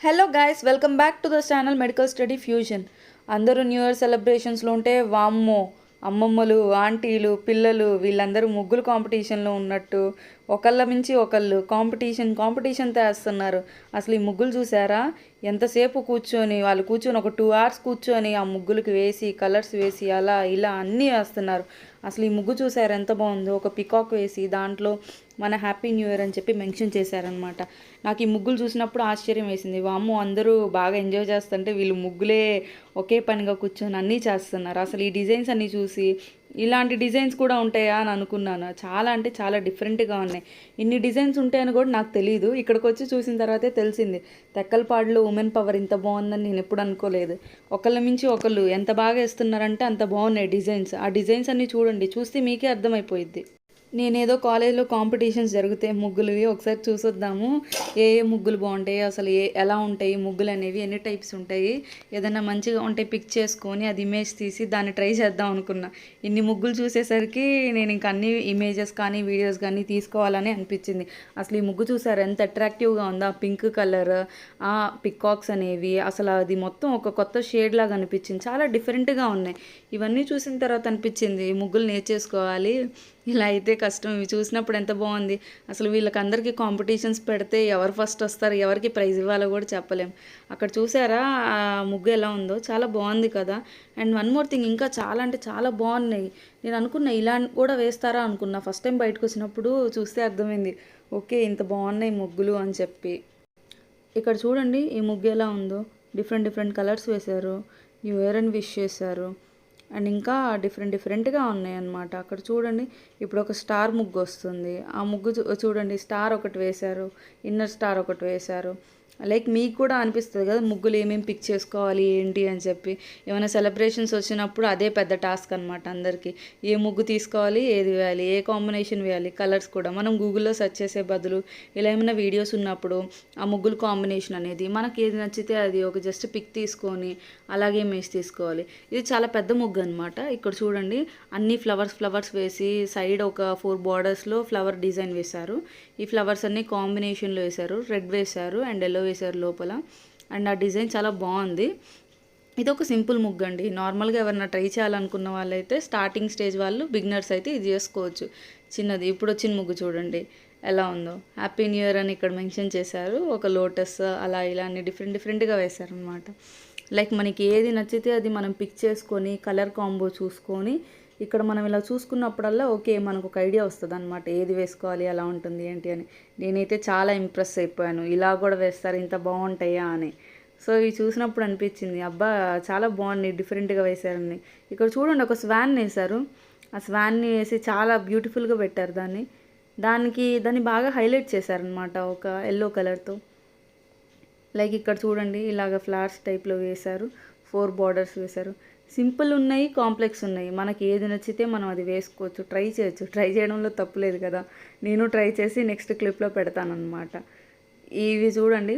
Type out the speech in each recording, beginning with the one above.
Hello guys welcome back to the channel medical study fusion అందరూ new year సెలబ్రేషన్స్లో ఉంటే వామ్మో అమ్మమ్మలు ఆంటీలు పిల్లలు వీళ్ళందరూ ముగ్గులు కాంపిటీషన్లో ఉన్నట్టు ఒకళ్ళ మించి ఒకళ్ళు కాంపిటీషన్ కాంపిటీషన్ చేస్తున్నారు అసలు ఈ ముగ్గులు చూసారా? ఎంతసేపు కూర్చొని వాళ్ళు కూర్చొని ఒక టూ అవర్స్ కూర్చొని ఆ ముగ్గులకి వేసి కలర్స్ వేసి అలా ఇలా అన్నీ వేస్తున్నారు. అసలు ఈ ముగ్గు చూసారు? ఎంత బాగుందో. ఒక పికాక్ వేసి దాంట్లో మన హ్యాపీ న్యూ ఇయర్ అని చెప్పి మెన్షన్ చేశారనమాట నాకు ఈ ముగ్గులు చూసినప్పుడు ఆశ్చర్యం వేసింది. వామ్మో అందరూ బాగా ఎంజాయ్ చేస్తుంటే వీళ్ళు ముగ్గులే ఒకే పనిగా కూర్చొని అన్నీ చేస్తున్నారు. అసలు ఈ డిజైన్స్ అన్నీ చూసి ఇలాంటి డిజైన్స్ కూడా ఉంటాయా అని అనుకున్నాను. చాలా అంటే చాలా డిఫరెంట్గా ఉన్నాయి. ఇన్ని డిజైన్స్ ఉంటాయని కూడా నాకు తెలియదు ఇక్కడికి వచ్చి చూసిన తర్వాతే తెలిసింది. తెక్కలపాడులో ఉమెన్ పవర్ ఇంత బాగుందని నేను ఎప్పుడు అనుకోలేదు. ఒకళ్ళ మించి ఒకళ్ళు ఎంత బాగా వేస్తున్నారంటే అంత బాగున్నాయి డిజైన్స్. ఆ డిజైన్స్ అన్నీ చూడండి. చూస్తే మీకే అర్థమైపోయిద్ది. నేనేదో కాలేజ్లో కాంపిటీషన్స్ జరుగుతాయి ముగ్గులువి ఒకసారి చూసొద్దాము. ఏ ఏ ముగ్గులు బాగుంటాయి? అసలు ఏ ఎలా ఉంటాయి? ముగ్గులు అనేవి ఎన్ని టైప్స్ ఉంటాయి? ఏదైనా మంచిగా ఉంటే పిక్ చేసుకొని అది ఇమేజ్ తీసి దాన్ని ట్రై చేద్దాం అనుకున్నా. ఇన్ని ముగ్గులు చూసేసరికి నేను ఇంక అన్ని ఇమేజెస్ కానీ వీడియోస్ కానీ తీసుకోవాలని అనిపించింది. అసలు ఈ ముగ్గు చూసారు? ఎంత అట్రాక్టివ్గా ఉందా? పింక్ కలర్ ఆ పికాక్స్ అనేవి. అసలు అది మొత్తం ఒక కొత్త షేడ్ లాగా అనిపించింది. చాలా డిఫరెంట్గా ఉన్నాయి. ఇవన్నీ చూసిన తర్వాత అనిపించింది ఈ ముగ్గులు నేర్చేసుకోవాలి. ఇలా అయితే కష్టం. ఇవి చూసినప్పుడు ఎంత బాగుంది. అసలు వీళ్ళకి అందరికీ కాంపిటీషన్స్ పెడితే ఎవరు ఫస్ట్ వస్తారు? ఎవరికి ప్రైజ్ ఇవ్వాలో కూడా చెప్పలేం. అక్కడ చూసారా? ఆ ముగ్గు ఎలా ఉందో? చాలా బాగుంది కదా. అండ్ వన్ మోర్ థింగ్ ఇంకా చాలా అంటే చాలా బాగున్నాయి. నేను అనుకున్నా ఇలా కూడా వేస్తారా అనుకున్నా. ఫస్ట్ టైం బయటకు వచ్చినప్పుడు చూస్తే అర్థమైంది. ఓకే ఇంత బాగున్నాయి ముగ్గులు అని చెప్పి. ఇక్కడ చూడండి ఈ ముగ్గు ఎలా ఉందో. డిఫరెంట్ డిఫరెంట్ కలర్స్ వేశారు. న్యూ ఇయర్ అని విష్ చేశారు. అండ్ ఇంకా డిఫరెంట్ డిఫరెంట్గా ఉన్నాయి అన్నమాట అక్కడ చూడండి ఇప్పుడు ఒక స్టార్ ముగ్గు వస్తుంది. ఆ ముగ్గు చూ- చూడండి స్టార్ ఒకటి వేశారు ఇన్నర్ స్టార్ ఒకటి వేశారు. లైక్ మీకు కూడా అనిపిస్తుంది కదా ముగ్గులు ఏమేమి పిక్ చేసుకోవాలి ఏంటి అని చెప్పి. ఏమైనా సెలబ్రేషన్స్ వచ్చినప్పుడు అదే పెద్ద టాస్క్ అనమాట అందరికీ. ఏ ముగ్గు తీసుకోవాలి ఏది వేయాలి ఏ కాంబినేషన్ వేయాలి కలర్స్ కూడా. మనం గూగుల్లో సెర్చ్ చేసే బదులు ఇలా ఏమైనా వీడియోస్ ఉన్నప్పుడు ఆ ముగ్గులు కాంబినేషన్ అనేది మనకి ఏది నచ్చితే అది ఒక జస్ట్ పిక్ తీసుకొని అలాగే మేసి తీసుకోవాలి. ఇది చాలా పెద్ద ముగ్గు అనమాట ఇక్కడ చూడండి అన్ని ఫ్లవర్స్ ఫ్లవర్స్ వేసి సైడ్ ఒక ఫోర్ బార్డర్స్లో ఫ్లవర్ డిజైన్ వేశారు. ఈ ఫ్లవర్స్ అన్ని కాంబినేషన్లో వేశారు. రెడ్ వేశారు అండ్ ఎల్లో వేశారు లోపల. అండ్ ఆ డిజైన్ చాలా బాగుంది. ఇది ఒక సింపుల్ ముగ్గు అండి నార్మల్గా ఎవరైనా ట్రై చేయాలనుకున్న వాళ్ళైతే స్టార్టింగ్ స్టేజ్ వాళ్ళు బిగినర్స్ అయితే ఇది చేసుకోవచ్చు. చిన్నది ఇప్పుడు వచ్చిన ముగ్గు చూడండి. ఎలా ఉందో. హ్యాపీ న్యూ ఇయర్ అని ఇక్కడ మెన్షన్ చేశారు. ఒక లోటస్ అలా ఇలా అన్ని డిఫరెంట్ డిఫరెంట్గా వేశారనమాట లైక్ మనకి ఏది నచ్చితే అది మనం పిక్ చేసుకొని కలర్ కాంబో చూసుకొని ఇక్కడ మనం ఇలా చూసుకున్నప్పుడల్లా ఓకే మనకు ఒక ఐడియా వస్తుంది అనమాట ఏది వేసుకోవాలి ఎలా ఉంటుంది ఏంటి అని. నేనైతే చాలా ఇంప్రెస్ అయిపోయాను. ఇలా కూడా వేస్తారు ఇంత బాగుంటాయా అని. సో ఇవి చూసినప్పుడు అనిపించింది అబ్బా చాలా బాగుంది డిఫరెంట్గా వేశారని. ఇక్కడ చూడండి ఒక స్వాన్ వేశారు. ఆ స్వాన్ని వేసి చాలా బ్యూటిఫుల్గా పెట్టారు దాన్ని. దానికి దాన్ని బాగా హైలైట్ చేశారనమాట ఒక ఎల్లో కలర్తో లైక్ ఇక్కడ చూడండి ఇలాగ ఫ్లవర్స్ టైప్లో వేశారు ఫోర్ బార్డర్స్ వేశారు. సింపుల్ ఉన్నాయి కాంప్లెక్స్ ఉన్నాయి. మనకి ఏది నచ్చితే మనం అది వేసుకోవచ్చు. ట్రై చేయొచ్చు. ట్రై చేయడంలో తప్పులేదు కదా. నేను ట్రై చేసి నెక్స్ట్ క్లిప్లో పెడతానమాట ఇవి చూడండి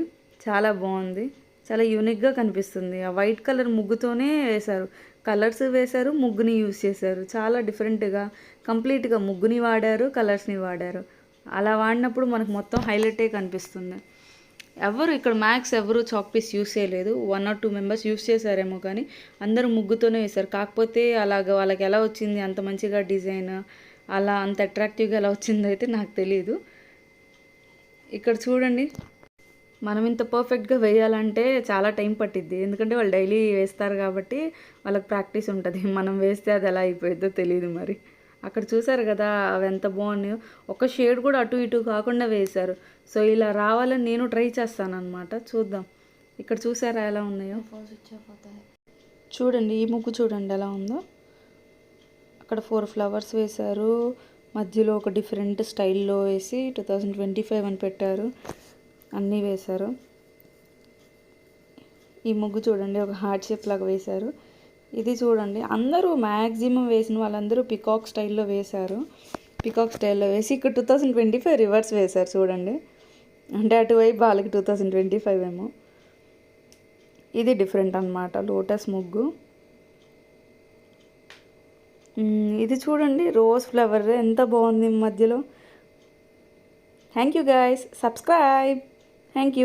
చాలా బాగుంది. చాలా యూనిక్గా కనిపిస్తుంది. ఆ వైట్ కలర్ ముగ్గుతోనే వేశారు. కలర్స్ వేశారు ముగ్గుని యూస్ చేశారు. చాలా డిఫరెంట్గా కంప్లీట్గా ముగ్గుని వాడారు కలర్స్ని వాడారు. అలా వాడినప్పుడు మనకు మొత్తం హైలైటే కనిపిస్తుంది. ఎవరు ఇక్కడ మ్యాక్స్ ఎవరు చాక్ పీస్ యూస్ చేయలేదు. One or two members use చేశారేమో కానీ అందరూ ముగ్గుతోనే వేశారు. కాకపోతే అలాగ వాళ్ళకి ఎలా వచ్చింది? అంత మంచిగా డిజైన్ అలా అంత అట్రాక్టివ్గా ఎలా వచ్చిందో అయితే నాకు తెలియదు ఇక్కడ చూడండి. మనం ఇంత పర్ఫెక్ట్గా వేయాలంటే చాలా టైం పట్టిద్ది. ఎందుకంటే వాళ్ళు డైలీ వేస్తారు కాబట్టి వాళ్ళకి ప్రాక్టీస్ ఉంటుంది. మనం వేస్తే అది ఎలా అయిపోయిద్దో తెలియదు మరి. అక్కడ చూసారు కదా అవి ఎంత బాగున్నాయో. ఒక షేడ్ కూడా అటు ఇటు కాకుండా వేశారు. సో ఇలా రావాలని నేను ట్రై చేస్తాను అనమాట చూద్దాం. ఇక్కడ చూసారా ఎలా ఉన్నాయో? చూడండి ఈ ముగ్గు చూడండి ఎలా ఉందో. అక్కడ ఫోర్ ఫ్లవర్స్ వేశారు. మధ్యలో ఒక డిఫరెంట్ స్టైల్లో వేసి టూ థౌజండ్ ట్వంటీ ఫైవ్ అని పెట్టారు. అన్నీ వేశారు. ఈ ముగ్గు చూడండి ఒక హార్ట్ షేప్ లాగా వేశారు. ఇది చూడండి అందరూ మ్యాక్సిమం వేసిన వాళ్ళందరూ పికాక్ స్టైల్లో వేశారు. పికాక్ స్టైల్లో వేసి ఇక్కడ two thousand twenty five reverse వేశారు చూడండి. అంటే అటువైపు వాళ్ళకి టూ థౌజండ్ ట్వంటీ ఫైవ్ ఏమో. ఇది డిఫరెంట్ అనమాట లోటస్ ముగ్గు. ఇది చూడండి రోజ్ ఫ్లవర్ ఎంత బాగుంది మధ్యలో. Thank you guys subscribe. Thank you.